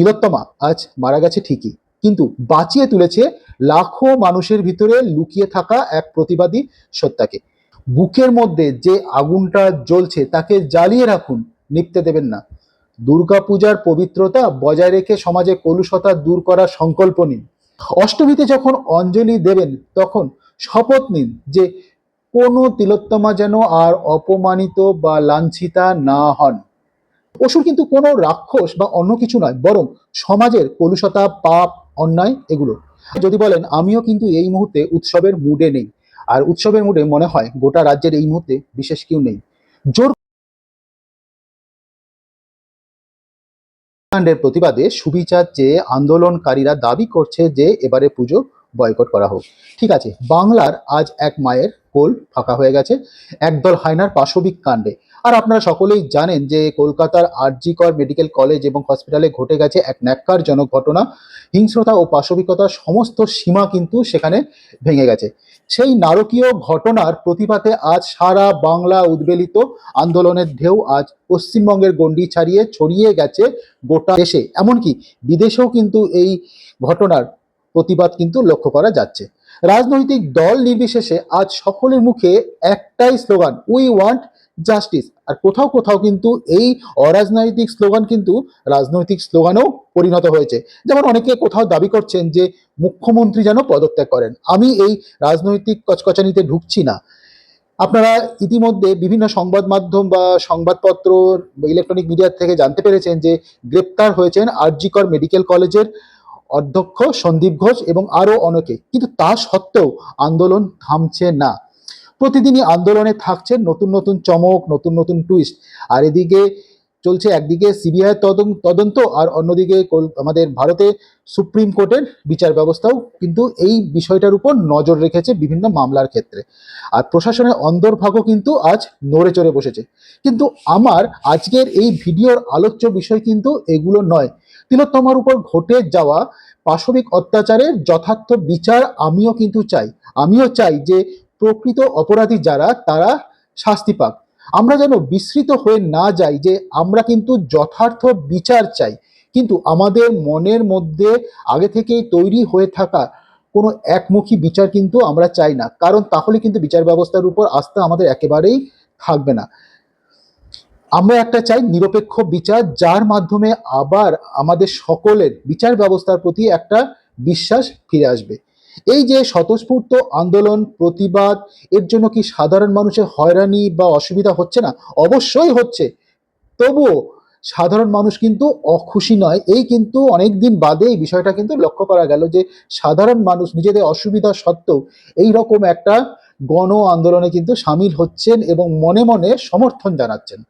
তিলোত্তমা আজ মারা গেছে ঠিকই। কিন্তু বাঁচিয়ে তুলেছে লাখো মানুষের ভিতরে লুকিয়ে থাকা এক প্রতিবাদী সত্তাকে। বুকের মধ্যে যে আগুনটা জ্বলছে তাকে জ্বালিয়ে রাখুন, নিপতে দেবেন না। দুর্গাপূজার পবিত্রতা বজায় রেখে সমাজে কলুষতা দূর করার সংকল্প নিন। অষ্টমীতে যখন অঞ্জলি দেবেন, তখন শপথ নিন যে কোনো তিলোত্তমা যেন আর অপমানিত বা লাঞ্ছিতা না হন। অসুর কিন্তু কোনো রাক্ষস বা অন্য কিছু নয়, বরং সমাজের কলুষতা, পাপ, অন্যায় এগুলো। যদি বলেন, আমিও কিন্তু এই মুহূর্তে উৎসবের মুডে নেই। আর উৎসবের মুডে মনে হয়, গোটা রাজ্যের এই মুহূর্তে বিশেষ কেউ নেই। জোর কাণ্ডের প্রতিবাদে সুবিচার চেয়ে আন্দোলনকারীরা দাবি করছে যে, এবারে পুজো বয়কট করা হোক। ঠিক আছে, বাংলার আজ এক মায়ের কোল ফাঁকা হয়ে গেছে। একদল হায়নার পাশবিক কাণ্ডে। আর আপনারা সকলেই জানেন যে কলকাতার আরজিকর মেডিকেল কলেজ এবং হসপিটালে ঘটে গেছে এক ন্যাক্কারজনক ঘটনা। হিংস্রতা ও পাশবিকতার সমস্ত সীমা কিন্তু সেখানে ভেঙে গেছে। সেই নারকীয় ঘটনার প্রতিবাদে আজ সারা বাংলা উদ্বেলিত। আন্দোলনের ঢেউ আজ পশ্চিমবঙ্গের গণ্ডি ছাড়িয়ে ছড়িয়ে গেছে গোটা দেশে। এমনকি বিদেশেও কিন্তু এই ঘটনার প্রতিবাদ কিন্তু লক্ষ্য করা যাচ্ছে। রাজনৈতিক দল নির্বিশেষে আজ সকলের মুখে একটাই স্লোগান উই ওয়ান্ট জাস্টিস আর কোথাও কোথাও কিন্তু এই অরাজনৈতিক স্লোগান কিন্তু রাজনৈতিক স্লোগানেও পরিণত হয়েছে। যেমন অনেকে কোথাও দাবি করছেন যে মুখ্যমন্ত্রী যেন পদত্যাগ করেন। আমি এই রাজনৈতিক কচকচানিতে ঢুকছি না। আপনারা ইতিমধ্যে বিভিন্ন সংবাদ মাধ্যম বা সংবাদপত্র ইলেকট্রনিক মিডিয়া থেকে জানতে পেরেছেন যে গ্রেপ্তার হয়েছেন আরজিকর মেডিকেল কলেজের অধ্যক্ষ সন্দীপ ঘোষ এবং আরও অনেকে। কিন্তু তা সত্ত্বেও আন্দোলন থামছে না। প্রতিদিনই আন্দোলনে থাকছে নতুন নতুন চমক, নতুন নতুন টুইস্ট আর এদিকে চলছে একদিকে সিবিআই তদন্ত আর অন্যদিকে আমাদের ভারতে সুপ্রিম কোর্টের বিচার ব্যবস্থাও কিন্তু এই বিষয়টার উপর নজর রেখেছে বিভিন্ন মামলার ক্ষেত্রে। আর প্রশাসনের অন্তর্ভাগও কিন্তু আজ নড়ে চড়ে বসেছে। কিন্তু আমার আজকের এই ভিডিওর আলোচ্য বিষয় কিন্তু এগুলো নয়। তিলোত্তমার উপর ঘটে যাওয়া পাশবিক অত্যাচারের যথার্থ বিচার আমিও কিন্তু চাই। আমিও চাই যে প্রকৃত অপরাধী যারা, তারা শাস্তি পাক। আমরা যেন বিস্মৃত হয়ে না যাই যে আমরা কিন্তু যথার্থ বিচার চাই। কিন্তু আমাদের মনের মধ্যে আগে থেকেই তৈরি হয়ে থাকা কোনো একমুখী বিচার কিন্তু আমরা চাই না। কারণ তাহলে কিন্তু বিচার ব্যবস্থার উপর আস্থা আমাদের একেবারেই থাকবে না। আমরা একটা চাই নিরপেক্ষ বিচার, যার মাধ্যমে আবার আমাদের সকলের বিচার ব্যবস্থার প্রতি একটা বিশ্বাস ফিরে আসবে। এই যে স্বতঃস্ফূর্ত আন্দোলন, প্রতিবাদ, এর জন্য কি সাধারণ মানুষের হয়রানি বা অসুবিধা হচ্ছে না? অবশ্যই হচ্ছে। তবুও সাধারণ মানুষ কিন্তু অখুশি নয়। এই কিন্তু অনেক দিন বাদে এই বিষয়টা কিন্তু লক্ষ্য করা গেল যে সাধারণ মানুষ নিজেদের অসুবিধা সত্ত্বেও এই রকম একটা গণ আন্দোলনে কিন্তু সামিল হচ্ছেন এবং মনে মনে সমর্থন জানাচ্ছেন।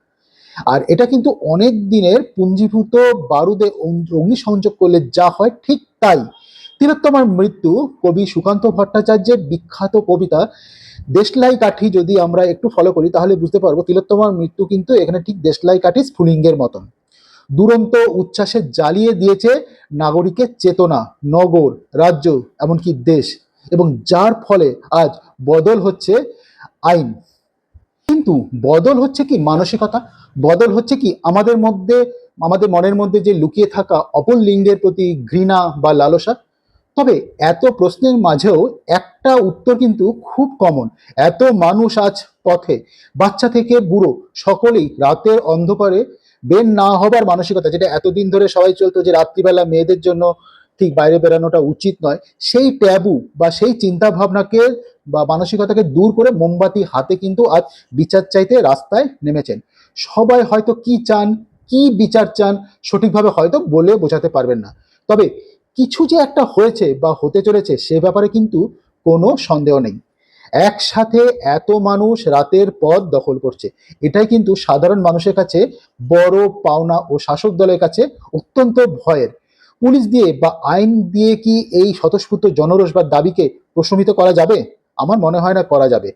আর এটা কিন্তু অনেক দিনের পুঞ্জীভূত বারুদে অগ্নি- অগ্নিসংযোগ করলে যা হয় ঠিক তাই। তিলোত্তমার মৃত্যু কবি সুকান্ত ভট্টাচার্যের বিখ্যাত কবিতা দেশলাই কাঠি যদি আমরা একটু ফলো করি, তাহলে বুঝতে পারব তিলোত্তমার মৃত্যু কিন্তু এখানে ঠিক দেশলাই কাঠি স্ফুলিঙ্গের মতন। দুরন্ত উচ্ছ্বাসে জ্বালিয়ে দিয়েছে নাগরিকের চেতনা, নগর, রাজ্য, এমনকি দেশ, এবং যার ফলে আজ বদল হচ্ছে আইন। কিন্তু বদল হচ্ছে কি মানসিকতা? বদল হচ্ছে কি? আমাদের মধ্যে, আমাদের মনের মধ্যে যে লুকিয়ে থাকা অপর লিঙ্গের প্রতি ঘৃণা বা লালসা, তবে এত প্রশ্নের মাঝেও একটা উত্তর কিন্তু খুব কমন এত মানুষ আজ পথে, বাচ্চা থেকে বুড়ো, সকলেই রাতের অন্ধকারে বের না হবার মানসিকতা, যেটা এতদিন ধরে সবাই চলতো যে রাত্রিবেলা মেয়েদের জন্য ঠিক বাইরে বেরানোটা উচিত নয়, সেই ট্যাবু বা সেই চিন্তা ভাবনাকে বা মানসিকতাকে দূর করে মোমবাতি হাতে কিন্তু আজ বিচার চাইতে রাস্তায় নেমেছেন। সবাই হয়তো কি চান, কি বিচার চান, সঠিকভাবে হয়তো বলে বোঝাতে পারবেন না। তবে কিছু যে একটা হয়েছে বা হতে চলেছে সে ব্যাপারে কিন্তু কোনো সন্দেহ নেই। একসাথে এত মানুষ রাতের পথ দখল করছে। এটাই কিন্তু সাধারণ মানুষের কাছে বড় পাওনা ও শাসক দলের কাছে অত্যন্ত ভয়ের। পুলিশ দিয়ে বা আইন দিয়ে কি এই স্বতঃস্ফূর্ত জনরোষ বা দাবিকে প্রশমিত করা যাবে? আমার মনে হয় না করা যাবে।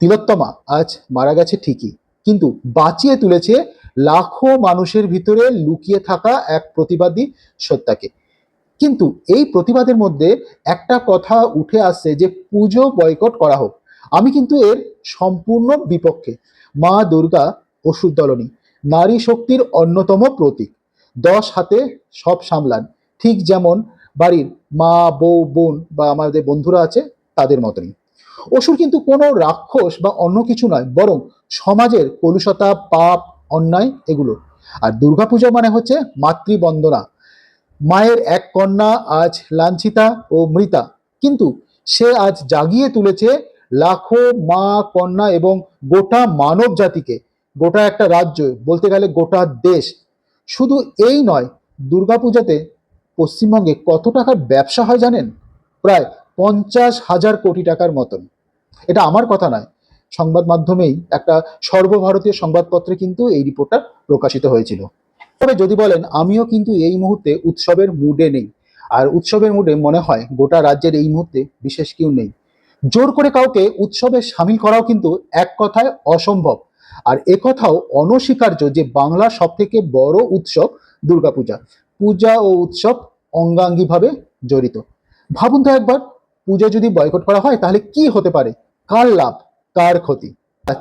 তিলোত্তমা আজ মারা গেছে ঠিকই। কিন্তু বাঁচিয়ে তুলেছে লাখো মানুষের ভিতরে লুকিয়ে থাকা এক প্রতিবাদী সত্তাকে। কিন্তু এই প্রতিবাদের মধ্যে একটা কথা উঠে আসছে যে পুজো বয়কট করা হোক। আমি কিন্তু এর সম্পূর্ণ বিপক্ষে। মা দুর্গা অসুর দলনী, নারী শক্তির অন্যতম প্রতীক। দশ হাতে সব সামলান। ঠিক যেমন বাড়ির মা, বউ, বোন বা আমাদের বন্ধুরা আছে, তাদের মতনই। অসুর কিন্তু কোনো রাক্ষস বা অন্য কিছু নয়, বরং সমাজের কলুষতা, পাপ, অন্যায় এগুলো। আর দুর্গাপূজা মানে হচ্ছে মাতৃবন্দনা। মায়ের এক কন্যা আজ লাঞ্ছিতা ও মৃতা, কিন্তু সে আজ জাগিয়ে তুলেছে লাখো মা, কন্যা এবং গোটা মানব জাতিকে। গোটা একটা রাজ্য, বলতে গেলে গোটা দেশ। শুধু এই নয়, দুর্গাপূজাতে পশ্চিমবঙ্গে কত টাকার ব্যবসা হয় জানেন? প্রায় পঞ্চাশ হাজার কোটি টাকার মতন। এটা আমার কথা নয়। সংবাদ মাধ্যমেই একটা সর্বভারতীয় সংবাদপত্রে কিন্তু এই রিপোর্টটা প্রকাশিত হয়েছিল। তবে যদি বলেন, আমিও কিন্তু এই মুহূর্তে উৎসবের মুডে নেই। আর উৎসবের মুডে মনে হয় গোটা রাজ্যের এই মুহূর্তে বিশেষ কেউ নেই। জোর করে কাউকে উৎসবে সামিল করাও কিন্তু এক কথায় অসম্ভব। আর একথাও অনস্বীকার্য যে বাংলার সব থেকে বড় উৎসব দুর্গাপূজা। পূজা ও উৎসব অঙ্গাঙ্গিভাবে জড়িত। ভাবুন তো একবার পূজা যদি বয়কট করা হয়, তাহলে কি হতে পারে? কার লাভ? কার ক্ষতি?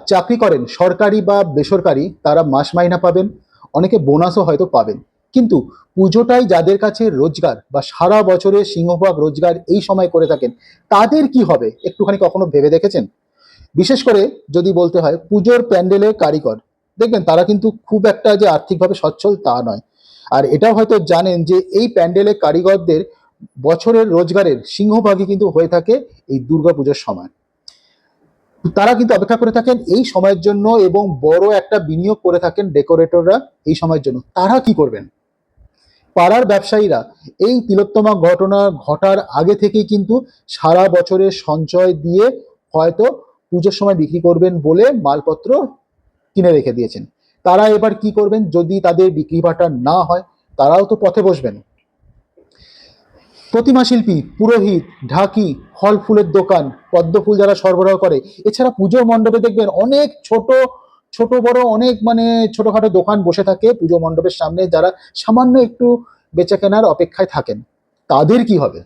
চাকরি করেন, সরকারি বা বেসরকারি, তারা মাস মাইনা পাবেন, অনেকে বোনাসও হয়তো পাবেন। কিন্তু পুজোটাই যাদের কাছে রোজগার বা সারা বছরের সিংহভাগ রোজগার এই সময় করে থাকেন, তাদের কি হবে? একটুখানি কখনো ভেবে দেখেছেন? বিশেষ করে যদি বলতে হয়, পুজোর প্যান্ডেলের কারিগর। দেখবেন, তারা কিন্তু খুব একটা যে আর্থিকভাবে সচ্ছল তা নয়। আর এটাও হয়তো জানেন যে, এই প্যান্ডেলের কারিগরদের বছরের রোজগারের সিংহভাগই কিন্তু হয়ে থাকে এই দুর্গাপুজোর সময়। তারা কিন্তু অপেক্ষা করে থাকেন এই সময়ের জন্য এবং বড় একটা বিনিয়োগ করে থাকেন ডেকোরেটররা এই সময়ের জন্য। তারা কি করবেন? পাড়ার ব্যবসায়ীরা, এই তিলোত্তমা ঘটনা ঘটার আগে থেকেই কিন্তু সারা বছরের সঞ্চয় দিয়ে হয়তো পুজোর সময় বিক্রি করবেন বলে মালপত্র কিনে রেখে দিয়েছেন। তারা এবার কি করবেন? যদি তাদের বিক্রি বাটা না হয়, তারাও তো পথে বসবেন। প্রতিমা শিল্পী, পুরোহিত, ঢাকি, ফল ফুলের দোকান, পদ্ম ফুল যারা সরবরাহ করে। এছাড়া পুজো মণ্ডপে দেখবেন অনেক ছোট ছোট বড় অনেক মানে ছোটখাটো দোকান বসে থাকে পুজো মণ্ডপের সামনে যারা সামান্য একটু বেচা কেনার অপেক্ষায় থাকেন। তাদের কি হবে?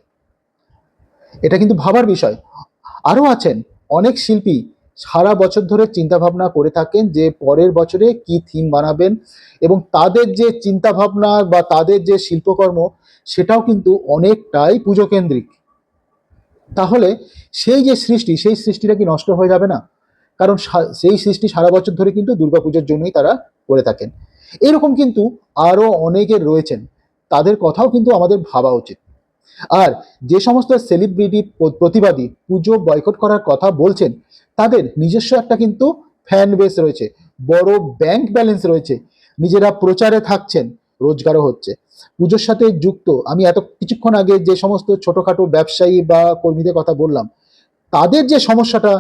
এটা কিন্তু ভাবার বিষয়। আরও আছেন অনেক শিল্পী সারা বছর ধরে চিন্তা ভাবনা করে থাকেন যে পরের বছরে কি থিম বানাবেন এবং তাদের যে চিন্তা ভাবনা বা তাদের যে শিল্পকর্ম সেটাও কিন্তু অনেকটাই পুজো কেন্দ্রিক তাহলে সেই যে সৃষ্টি, সেই সৃষ্টিটা কি নষ্ট হয়ে যাবে না? কারণ সেই সৃষ্টি সারা বছর ধরে কিন্তু দুর্গাপুজোর জন্যই তারা করে থাকেন। এরকম কিন্তু আরও অনেকের রয়েছেন। তাদের কথাও কিন্তু আমাদের ভাবা উচিত। আর যে সমস্ত সেলিব্রিটি প্রতিবাদী পুজো বয়কট করার কথা বলছেন, তাদের নিজস্ব একটা কিন্তু ফ্যান বেস রয়েছে, বড় ব্যাংক ব্যালেন্স রয়েছে, নিজেরা প্রচারে থাকছেন, রোজগারও হচ্ছে। পুজোর সাথে যুক্ত, আমি এত কিছুক্ষণ আগে যে সমস্ত ছোটখাটো ব্যবসায়ী বা কর্মীদের কথা বললাম, তাদের যে সমস্যাটা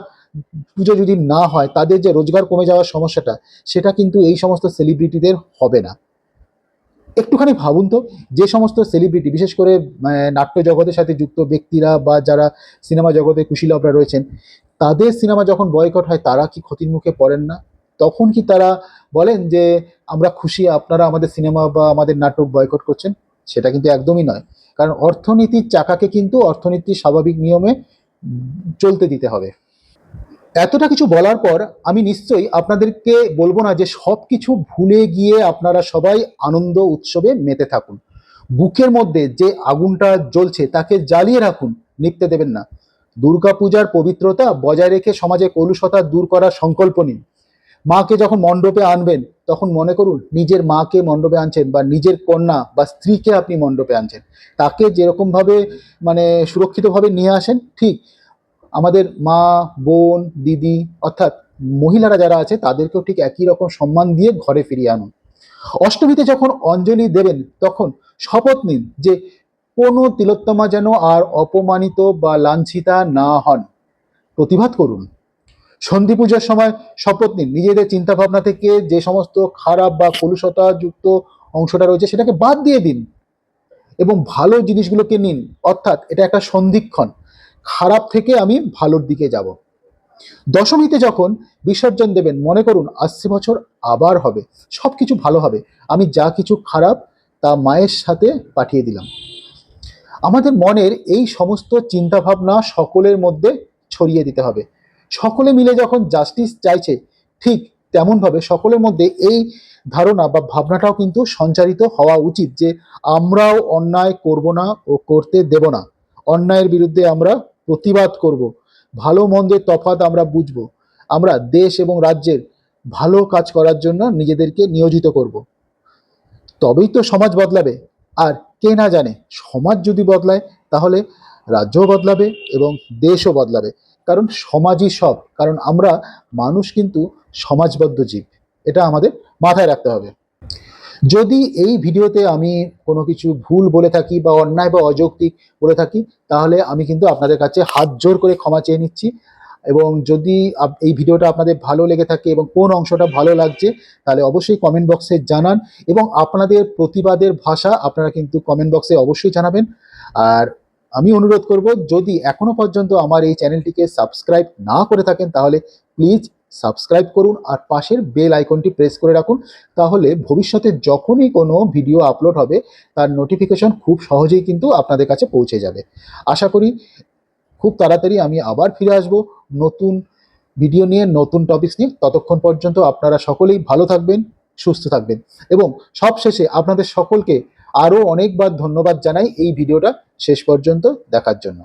পুজো যদি না হয়, তাদের যে রোজগার কমে যাওয়ার সমস্যাটা, সেটা কিন্তু এই সমস্ত সেলিব্রিটিদের হবে না। একটুখানি ভাবুন তো, যে সমস্ত সেলিব্রিটি বিশেষ করে নাট্য জগতের সাথে যুক্ত ব্যক্তিরা বা যারা সিনেমা জগতে কুশীলভরা রয়েছেন, তাদের সিনেমা যখন বয়কট হয়, তারা কি ক্ষতির মুখে পড়েন না? তখন কি তারা বলেন যে, আমরা খুশি, আপনারা আমাদের সিনেমা বা আমাদের নাটক বয়কট করছেন? সেটা কিন্তু একদমই নয়। কারণ অর্থনীতির চাকাকে কিন্তু অর্থনীতির স্বাভাবিক নিয়মে চলতে দিতে হবে। এতটা কিছু বলার পর আমি নিশ্চয়ই আপনাদেরকে বলব না যে সব কিছু ভুলে গিয়ে আপনারা সবাই আনন্দ উৎসবে মেতে থাকুন। বুকের মধ্যে যে আগুনটা জ্বলছে তাকে জ্বালিয়ে রাখুন, নিপতে দেবেন না। দুর্গাপূজার পবিত্রতা বজায় রেখে সমাজে কলুষতা দূর করার সংকল্প নিন। মাকে যখন মণ্ডপে আনবেন, তখন মনে করুন নিজের মাকে মণ্ডপে আনছেন বা নিজের কন্যা বা স্ত্রীকে আপনি মণ্ডপে আনছেন। তাকে যেরকমভাবে মানে সুরক্ষিতভাবে নিয়ে আসেন, ঠিক আমাদের মা, বোন, দিদি, অর্থাৎ মহিলারা যারা আছে, তাদেরকেও ঠিক একই রকম সম্মান দিয়ে ঘরে ফিরিয়ে আনুন। অষ্টমীতে যখন অঞ্জলি দেবেন, তখন শপথ নিন যে কোনো তিলোত্তমা যেন আর অপমানিত বা লাঞ্ছিতা না হন। প্রতিবাদ করুন। সন্ধি পুজোর সময় শপথ নিন। নিজেদের চিন্তা ভাবনা থেকে যে সমস্ত খারাপ বা কলুষতা যুক্ত অংশটা রয়েছে, সেটাকে বাদ দিয়ে দিন। এবং ভালো জিনিসগুলোকে নিন। অর্থাৎ এটা একটা সন্ধিক্ষণ। খারাপ থেকে আমি ভালোর দিকে যাব। দশমীতে যখন বিসর্জন দেবেন, মনে করুন আসছে বছর আবার হবে সব কিছু ভালো হবে, আমি যা কিছু খারাপ তা মায়ের সাথে পাঠিয়ে দিলাম। আমাদের মনের এই সমস্ত চিন্তাভাবনা সকলের মধ্যে ছড়িয়ে দিতে হবে। সকলে মিলে যখন জাস্টিস চাইছে, ঠিক তেমনভাবে সকলের মধ্যে এই ধারণা বা ভাবনাটাও কিন্তু সঞ্চারিত হওয়া উচিত যে আমরাও অন্যায় করব না ও করতে দেব না। অন্যায়ের বিরুদ্ধে আমরা প্রতিবাদ করব। ভালো মন্দের তফাৎ আমরা বুঝব। আমরা দেশ এবং রাজ্যের ভালো কাজ করার জন্য নিজেদেরকে নিয়োজিত করব। তবেই তো সমাজ বদলাবে। আর কে না জানে, সমাজ যদি বদলায়, তাহলে রাজ্যও বদলাবে এবং দেশও বদলাবে। কারণ সমাজই সব। কারণ আমরা মানুষ কিন্তু সমাজবদ্ধ জীব। এটা আমাদের মাথায় রাখতে হবে। যদি এই ভিডিওতে আমি কোনো কিছু ভুল বলে থাকি বা অন্যায় বা অযৌক্তিক বলে থাকি, তাহলে আমি কিন্তু আপনাদের কাছে হাত জোর করে ক্ষমা চেয়ে নিচ্ছি। এবং যদি এই ভিডিওটা আপনাদের ভালো লেগে থাকে এবং কোন অংশটা ভালো লাগছে, তাহলে অবশ্যই কমেন্ট বক্সে জানান এবং আপনাদের প্রতিবাদের ভাষা আপনারা কিন্তু কমেন্ট বক্সে অবশ্যই জানাবেন। আর আমি অনুরোধ করব, যদি এখনও পর্যন্ত আমার এই চ্যানেলটিকে সাবস্ক্রাইব না করে থাকেন, তাহলে প্লিজ সাবস্ক্রাইব করুন আর পাশের বেল আইকনটি প্রেস করে রাখুন, তাহলে ভবিষ্যতে যখনই কোনো ভিডিও আপলোড হবে, তার নোটিফিকেশন খুব সহজেই কিন্তু আপনাদের কাছে পৌঁছে যাবে। আশা করি খুব তাড়াতাড়ি আমি আবার ফিরে আসব নতুন ভিডিও নিয়ে, নতুন টপিকস নিয়ে। ততক্ষণ পর্যন্ত আপনারা সকলেই ভালো থাকবেন, সুস্থ থাকবেন। এবং সবশেষে আপনাদের সকলকে আরও অনেকবার ধন্যবাদ জানাই এই ভিডিওটা শেষ পর্যন্ত দেখার জন্য।